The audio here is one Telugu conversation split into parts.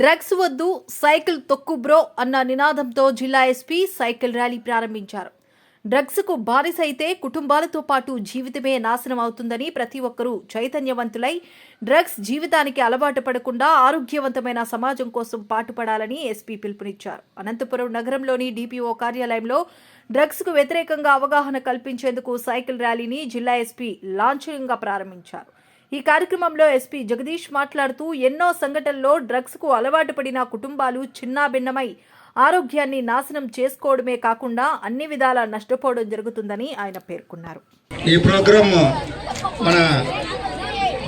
డ్రగ్స్ వద్దు సైకిల్ తొక్కు బ్రో అన్న నినాదంతో జిల్లా ఎస్పీ సైకిల్ ర్యాలీ ప్రారంభించారు. డ్రగ్స్కు బానిస అయితే కుటుంబాలతో పాటు జీవితమే నాశనం అవుతుందని ప్రతి ఒక్కరూ చైతన్యవంతులై డ్రగ్స్ జీవితానికి అలవాటు పడకుండా ఆరోగ్యవంతమైన సమాజం కోసం పాటుపడాలని ఎస్పీ పిలుపునిచ్చారు. అనంతపురం నగరంలోని డిపిఓ కార్యాలయంలో డ్రగ్స్కు వ్యతిరేకంగా అవగాహన కల్పించేందుకు సైకిల్ ర్యాలీని జిల్లా ఎస్పీ లాంఛనంగా ప్రారంభించారు. ఈ కార్యక్రమంలో ఎస్పీ జగదీష్ మాట్లాడుతూ ఎన్నో సంఘటనల్లో డ్రగ్స్కు అలవాటు పడిన కుటుంబాలు చిన్నాభిన్నమై ఆరోగ్యాన్ని నాశనం చేసుకోవడమే కాకుండా అన్ని విధాలా నష్టపోవడం జరుగుతుందని ఆయన పేర్కొన్నారు. ఈ ప్రోగ్రామ్ మన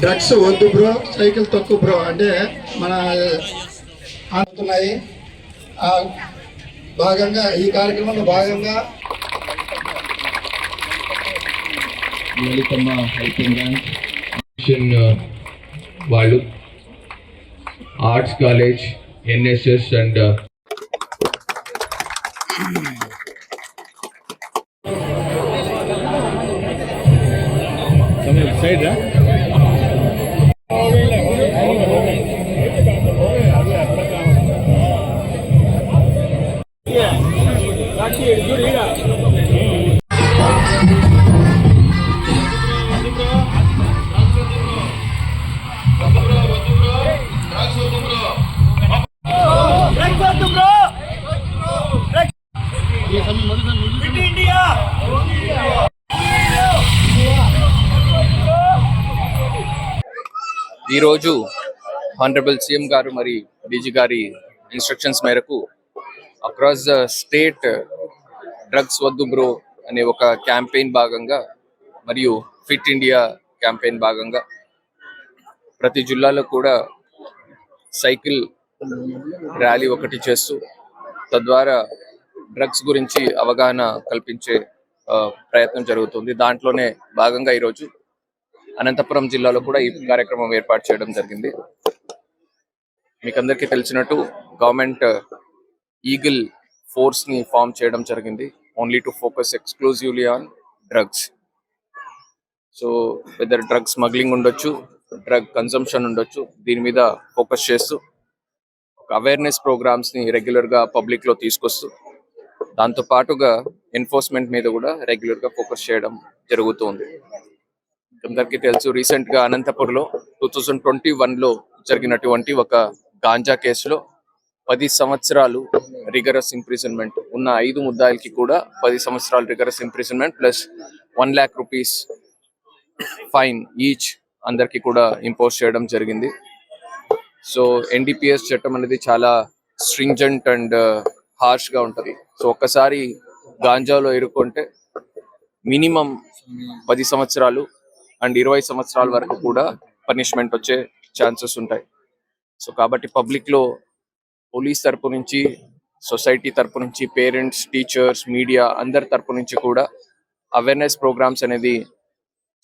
డ్రగ్స్ వద్దు బ్రో సైకిల్ తక్కువ బ్రో అంటే మన అందుతున్నాయి ఆ భాగంగా ఈ కార్యక్రమంలో భాగంగా లలితమ్మ హెల్పింగ్ హ్యాండ్ మిషన్ వాళ్ళు ఆర్ట్స్ కాలేజ్ ఎన్ఎస్ఎస్ అండ్ ఈరోజు హానరబుల్ సీఎం గారు మరి డీజీ గారి ఇన్స్ట్రక్షన్స్ మేరకు అక్రాస్ ద స్టేట్ డ్రగ్స్ వద్దు బ్రో అనే ఒక క్యాంపెయిన్ భాగంగా మరియు ఫిట్ ఇండియా క్యాంపెయిన్ భాగంగా ప్రతి జిల్లాలో కూడా సైకిల్ ర్యాలీ ఒకటి చేస్తూ తద్వారా డ్రగ్స్ గురించి అవగాహన కల్పించే ప్రయత్నం జరుగుతుంది. దాంట్లోనే భాగంగా ఈరోజు అనంతపురం జిల్లాలో కూడా ఈ కార్యక్రమం ఏర్పాటు చేయడం జరిగింది. మీకు అందరికీ తెలిసినట్టు గవర్నమెంట్ ఈగిల్ ఫోర్స్ని ఫామ్ చేయడం జరిగింది. Only to focus exclusively on drugs so whether drug smuggling ఉండొచ్చు డ్రగ్ కన్సంప్షన్ ఉండొచ్చు దీని మీద ఫోకస్ చేస్తూ ఒక అవేర్నెస్ ప్రోగ్రామ్స్ని రెగ్యులర్గా పబ్లిక్లో తీసుకొస్తూ దాంతో పాటుగా ఎన్ఫోర్స్మెంట్ మీద కూడా రెగ్యులర్గా ఫోకస్ చేయడం జరుగుతుంది. అందరికీ తెలుసు రీసెంట్గా అనంతపూర్లో టూ థౌజండ్ ట్వంటీ వన్లో జరిగినటువంటి ఒక గాంజా కేసులో పది సంవత్సరాలు రిగరస్ ఇంప్రిజన్మెంట్ ఉన్న ఐదు ముద్దాయిలకి కూడా పది సంవత్సరాలు rigorous imprisonment plus one lakh rupees fine each అందరికీ కూడా ఇంపోజ్ చేయడం జరిగింది. సో ఎన్డీపీఎస్ చట్టం అనేది చాలా స్ట్రింజెంట్ అండ్ హార్ష్గా ఉంటది. సో ఒక్కసారి గాంజాలో ఎరుక్కుంటే మినిమం పది సంవత్సరాలు అండ్ ఇరవై సంవత్సరాల వరకు కూడా పనిష్మెంట్ వచ్చే ఛాన్సెస్ ఉంటాయి. సో కాబట్టి పబ్లిక్లో పోలీస్ తరపు నుంచి సొసైటీ తరపు నుంచి పేరెంట్స్ టీచర్స్ మీడియా అందరి తరపు నుంచి కూడా అవేర్నెస్ ప్రోగ్రామ్స్ అనేది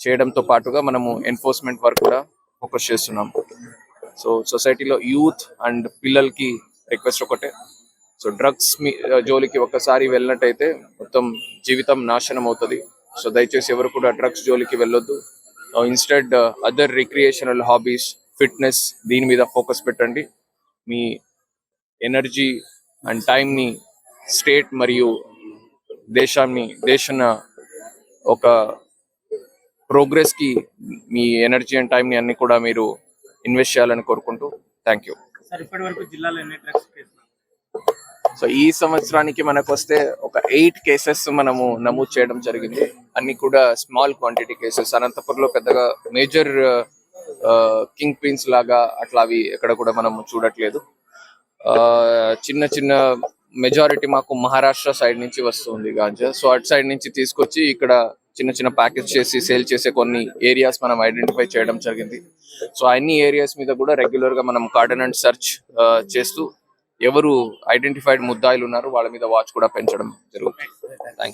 చేయడంతో పాటుగా మనము ఎన్ఫోర్స్మెంట్ వర్క్ కూడా ఫోకస్ చేస్తున్నాం సో సొసైటీలో యూత్ అండ్ పిల్లలకి రిక్వెస్ట్ ఒకటే సో డ్రగ్స్ మీ uh, జోలికి ఒక్కసారి వెళ్ళినట్టయితే మొత్తం జీవితం నాశనం అవుతుంది. సో దయచేసి ఎవరు కూడా డ్రగ్స్ జోలికి వెళ్ళొద్దు. Instead other recreational hobbies fitness దీని మీద ఫోకస్ పెట్టండి. మీ ఎనర్జీ అండ్ టైంని స్టేట్ మరియు దేశాన్ని దేశన ఒక ప్రోగ్రెస్కి మీ ఎనర్జీ అండ్ టైం ని అన్ని కూడా మీరు ఇన్వెస్ట్ చేయాలని కోరుకుంటూ. థ్యాంక్ యూ ఇప్పటి వరకు జిల్లాలో ఎన్ని డ్రగ్స్ కేసులు సో ఈ సంవత్సరానికి మనకు వస్తే ఒక ఎయిట్ కేసెస్ మనము నమోదు చేయడం జరిగింది. అన్ని కూడా స్మాల్ క్వాంటిటీ కేసెస్ అనంతపురంలో పెద్దగా మేజర్ కింగ్ పిన్స్ లాగా అట్లా అవి ఎక్కడ కూడా మనం చూడట్లేదు. ఆ, చిన్న చిన్న మెజారిటీ మాకు మహారాష్ట్ర సైడ్ నుంచి వస్తుంది గాంజా. సో అటు సైడ్ నుంచి తీసుకొచ్చి ఇక్కడ చిన్న చిన్న ప్యాకేజ్ చేసి సేల్ చేసే కొన్ని ఏరియాస్ మనం ఐడెంటిఫై చేయడం జరిగింది. సో అన్ని ఏరియాస్ మీద కూడా రెగ్యులర్గా మనం అండ్ సెర్చ్ చేస్తూ ఎవరు ఐడెంటిఫైడ్ ముద్దాయిలు ఉన్నారు వాళ్ళ మీద వాచ్ కూడా పెంచడం జరుగుతుంది. థ్యాంక్